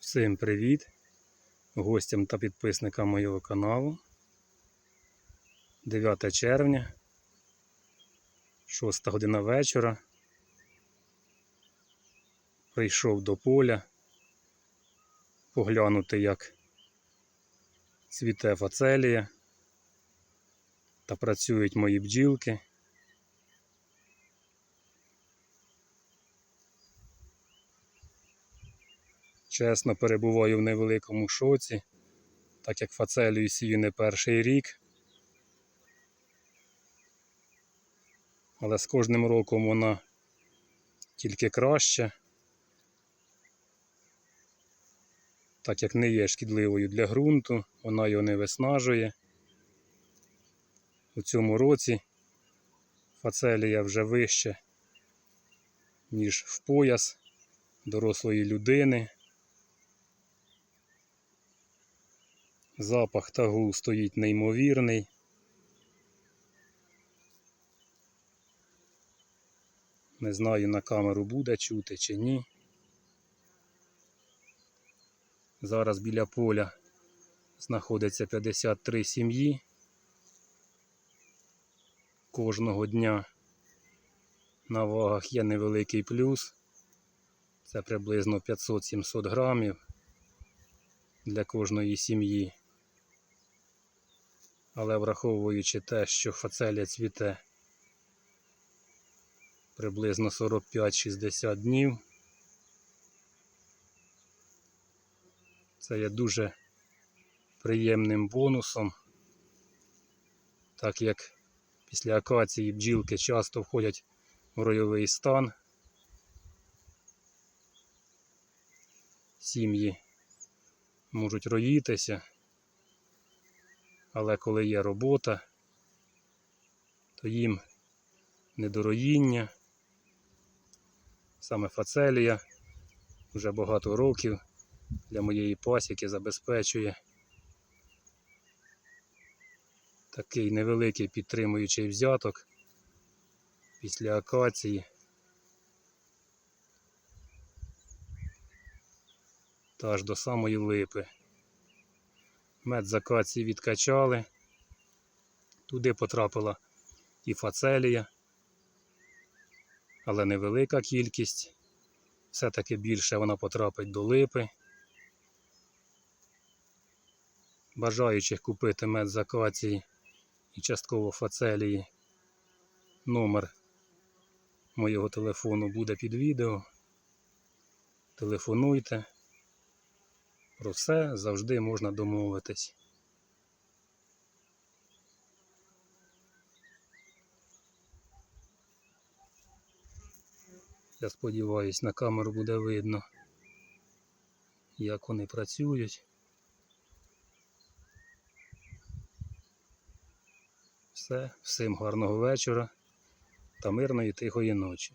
Всім привіт! Гостям та підписникам моєго каналу. 9 червня, 6 година вечора. Прийшов до поля поглянути, як цвіте фацелія та працюють мої бджілки. Чесно, перебуваю в невеликому шоці, так як фацелію сію не перший рік. Але з кожним роком вона тільки краще, так як не є шкідливою для ґрунту, вона його не виснажує. У цьому році фацелія вже вище, ніж в пояс дорослої людини. Запах та гул стоїть неймовірний. Не знаю на камеру буде чути чи ні. Зараз біля поля знаходиться 53 сім'ї. Кожного дня на вагах є невеликий плюс. Це приблизно 500-700 грамів для кожної сім'ї. Але враховуючи те, що фацелія цвіте приблизно 45-60 днів, це є дуже приємним бонусом, так як після акації бджілки часто входять в ройовий стан. Сім'ї можуть роїтися. Але коли є робота, то їм недороїння, саме фацелія вже багато років для моєї пасіки забезпечує такий невеликий підтримуючий взяток після акації. Та аж до самої липи. Мед з акації відкачали. Туди потрапила і фацелія, але невелика кількість. Все-таки більше вона потрапить до липи. Бажаючих купити мед з акації і частково фацелії. Номер моєго телефону буде під відео. Телефонуйте. Про все завжди можна домовитись. Я сподіваюсь, на камеру буде видно, як вони працюють. Все, всім гарного вечора та мирної тихої ночі.